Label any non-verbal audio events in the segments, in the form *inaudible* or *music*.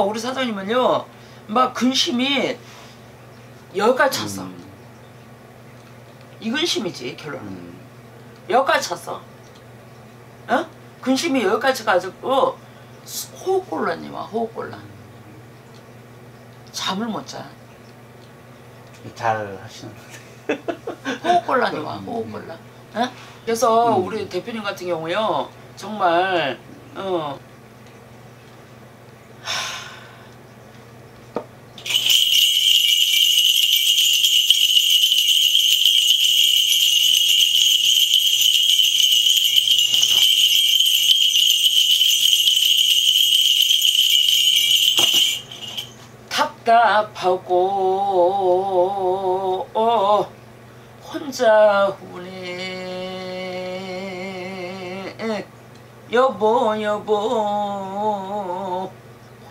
우리 사장님은요 막 근심이 여기까지 찼어 음. 이 근심이지 결론은 음. 여기까지 찼어 어? 근심이 여기까지 가지고 호흡곤란이 와 호흡곤란 잠을 못자 잘 하시는 호흡곤란이 와 호흡곤란 어? 그래서 음. 우리 대표님 같은 경우요 정말 어 답답하고 어, 혼자 우네 여보 여보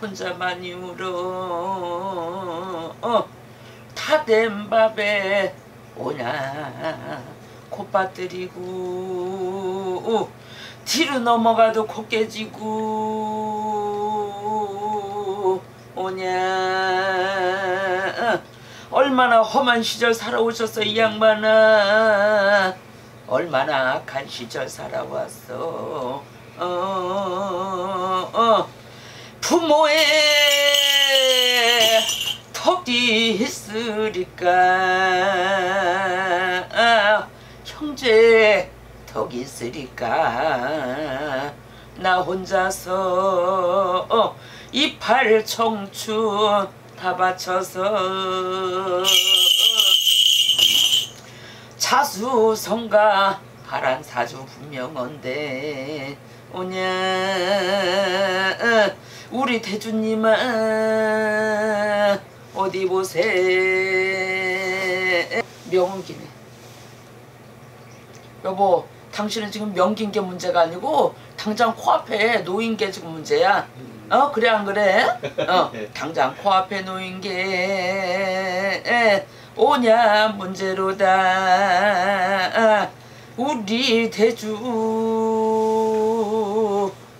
혼자 많이 울어. 어, 다 된 밥에 오냐 콧바뜨리고. 뒤로 넘어가도 코 깨지고 오냐? 얼마나 험한 시절 살아오셨어 이 양반아? 얼마나 악한 시절 살아왔어? 어, 어. 부모의 턱이 있으리까? 형제 턱이 있으리까? 나 혼자서 어, 이팔 청춘 다 바쳐서 자수성가 하란 사주 분명한데 오냐? 우리 대주님아 어디 보세? 명기네. 여보 당신은 지금 명긴 게 문제가 아니고 당장 코앞에 놓인 게 지금 문제야 어 그래 안 그래? 어 *laughs* 당장 코앞에 놓인 게 오냐 문제로다. 우리 대주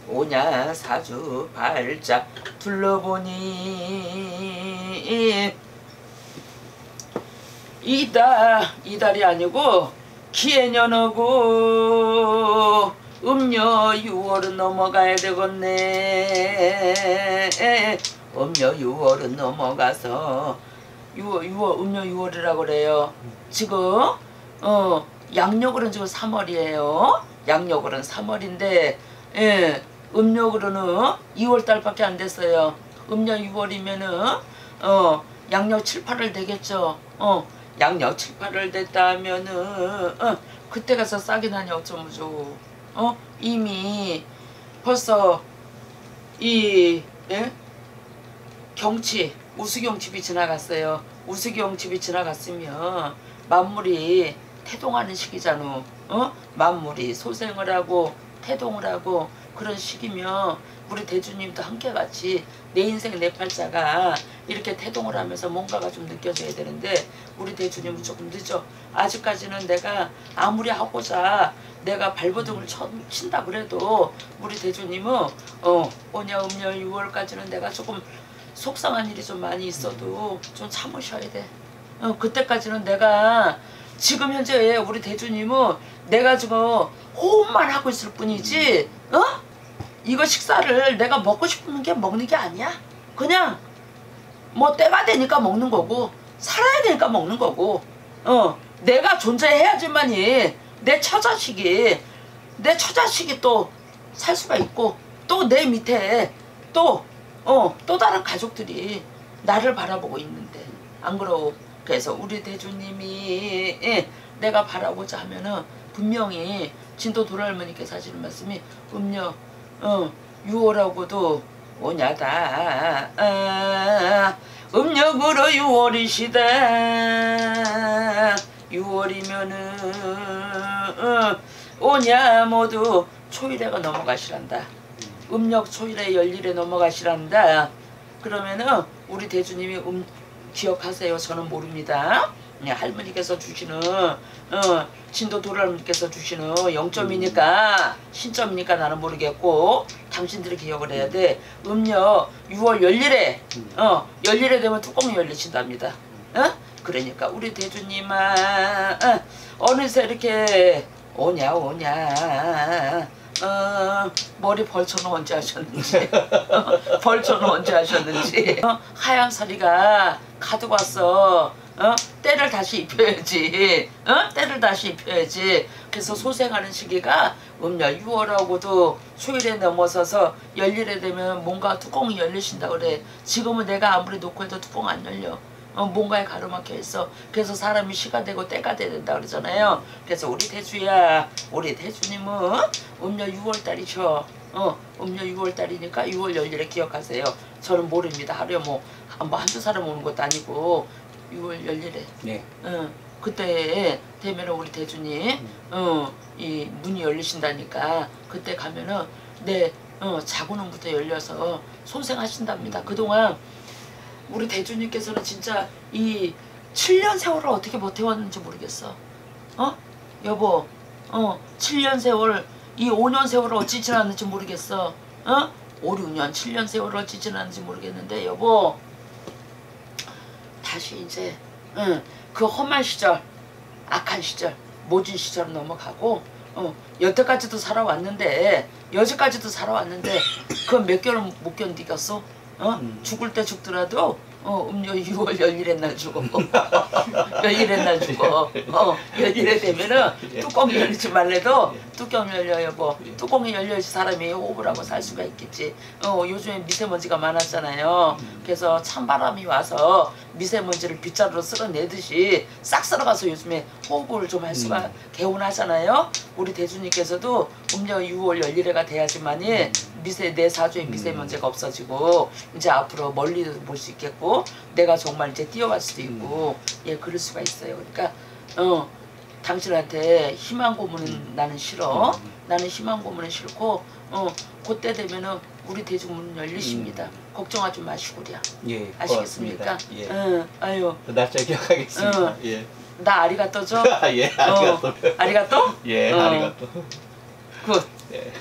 오냐 사주 발작 둘러보니. 이달 이달이 아니고 기해년하고 음녀 6월은 넘어가야 되겠네. 음녀 6월은 넘어가서 6월, 6월 음녀 6월이라고 그래요. 지금 어 양력으로는 지금 3월이에요. 양력으로는 3월인데 예 음력으로는 2월 달밖에 안 됐어요. 음력 6월이면은 어 양력 7, 8월 되겠죠. 어 양력 7, 8월 됐다면은 어 그때 가서 싹이 나니 어쩌면 좋 어? 이미 벌써 이 예? 경치 우수경칩이 지나갔어요. 우수경칩이 지나갔으면 만물이 태동하는 시기잖아. 어? 만물이 소생을 하고 태동을 하고 그런 시기면 우리 대주님도 함께같이 내 인생 내 팔자가 이렇게 태동을 하면서 뭔가가 좀 느껴져야 되는데 우리 대주님은 조금 늦어. 아직까지는 내가 아무리 하고자 내가 발버둥을 쳐, 친다 그래도 우리 대주님은 어 오냐 음냐 6월까지는 내가 조금 속상한 일이 좀 많이 있어도 좀 참으셔야 돼. 어 그때까지는 내가 지금 현재 우리 대주님은 내가 지금 호흡만 하고 있을 뿐이지 어? 이거 식사를 내가 먹고 싶은 게 먹는 게 아니야. 그냥 뭐 때가 되니까 먹는 거고 살아야 되니까 먹는 거고 어 내가 존재해야지만이 내 처자식이 내 처자식이 또 살 수가 있고 또 내 밑에 또 어, 또 다른 가족들이 나를 바라보고 있는데 안 그러고 그래서 우리 대주님이 예, 내가 바라보자 하면은 분명히 진도 도랄머니께서 하시는 말씀이 음력 어, 6월하고도 오냐다. 아, 음력으로 6월이시다. 6월이면은 어, 오냐 모두 초일에가 넘어가시란다. 음력 초일에 열일에 넘어가시란다. 그러면은 우리 대주님이 음 기억하세요. 저는 모릅니다. 예, 할머니께서 주시는 어, 진도 도랄님께서 주시는 0점이니까 신점이니까 나는 모르겠고 당신들이 기억을 해야 돼. 음력 6월 열일에 어 열일에 되면 뚜껑이 열리신답니다. 어? 그러니까 우리 대주님아 어, 어느새 이렇게 오냐 오냐 어, 머리 벌초는 언제 하셨는지 어, 벌초는 언제 하셨는지 어, 하얀 서리가 가득 왔어 어? 때를 다시 입혀야지 어? 때를 다시 입혀야지 그래서 소생하는 시기가 음력 6월하고도 수일에 넘어서서 열일에 되면 뭔가 뚜껑이 열리신다 그래 지금은 내가 아무리 놓고 해도 뚜껑 안 열려 어, 뭔가에 가로막혀 있어. 그래서 사람이 시가 되고 때가 돼야 된다 그러잖아요. 그래서 우리 대주야, 우리 대주님은 음력 6월 달이셔. 어, 음력 6월 달이니까 6월 열일에 기억하세요. 저는 모릅니다. 하루에 뭐, 뭐 한두 사람 오는 것도 아니고 6월 열일에. 네. 어, 그때 되면 우리 대주님, 어, 이 문이 열리신다니까 그때 가면은 내 어, 자구는부터 열려서 손생하신답니다. 그동안 우리 대주님께서는 진짜 이 7년 세월을 어떻게 버텨왔는지 모르겠어. 어? 여보, 어, 7년 세월, 이 5년 세월을 어찌 지났는지 모르겠어. 어? 5, 6년, 7년 세월을 어찌 지났는지 모르겠는데, 여보, 다시 이제, 응, 그 험한 시절, 악한 시절, 모진 시절 넘어가고, 어, 여태까지도 살아왔는데, 여지까지도 살아왔는데, 그몇 개월 못 견디겠어? 어? 죽을 때 죽더라도 어, 음력 6월 열일의 날 죽어. *laughs* 열일의 날 죽어. 어, 열일에 되면은 뚜껑이 열리지 말래도 뚜껑 열려 여보. 뚜껑이 열려야지 사람이 호흡을 하고 살 수가 있겠지. 어, 요즘에 미세먼지가 많았잖아요. 그래서 찬바람이 와서 미세먼지를 빗자루로 쓸어내듯이 싹 쓸어가서 요즘에 호흡을 좀 할 수가 개운하잖아요. 우리 대주님께서도 음력 6월 열일회가 돼야지만이 미세 내 사주에 미세먼지가 없어지고 이제 앞으로 멀리도 볼 수 있겠고 내가 정말 이제 뛰어갈 수도 있고 예 그럴 수가 있어요. 그러니까 어 당신한테 희망 고문은 나는 싫어. 나는 희망 고문은 싫고 어 그때 되면은 우리 대중문 열리십니다. 걱정하지 마시고요. 예. 아시겠습니까? 예. 응, 아유 그 날짜 기억하겠습니다. 응. 예. 나 아리가또죠. *laughs* 예. 아리가또. 어, 아리가또? 예. 어. 아리가또. 굿. 예.